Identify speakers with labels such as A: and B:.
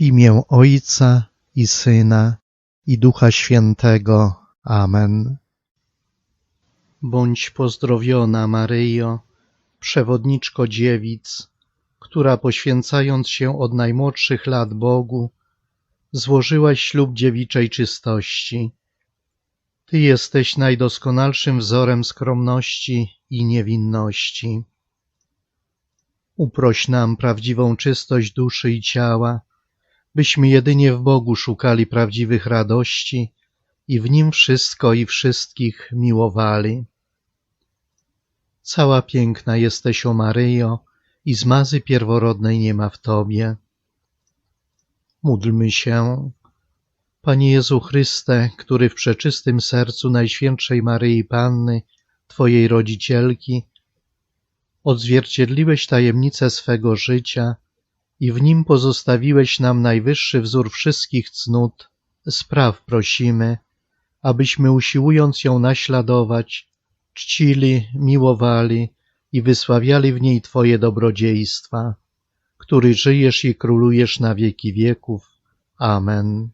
A: W imię Ojca i Syna i Ducha Świętego. Amen. Bądź pozdrowiona, Maryjo, przewodniczko dziewic, która poświęcając się od najmłodszych lat Bogu, złożyłaś ślub dziewiczej czystości. Ty jesteś najdoskonalszym wzorem skromności i niewinności. Uproś nam prawdziwą czystość duszy i ciała, byśmy jedynie w Bogu szukali prawdziwych radości i w Nim wszystko i wszystkich miłowali. Cała piękna jesteś, o Maryjo, i zmazy pierworodnej nie ma w Tobie. Módlmy się. Panie Jezu Chryste, który w przeczystym sercu Najświętszej Maryi Panny, Twojej rodzicielki, odzwierciedliłeś tajemnicę swego życia i w nim pozostawiłeś nam najwyższy wzór wszystkich cnót, spraw prosimy, abyśmy usiłując ją naśladować, czcili, miłowali i wysławiali w niej Twoje dobrodziejstwa, który żyjesz i królujesz na wieki wieków. Amen.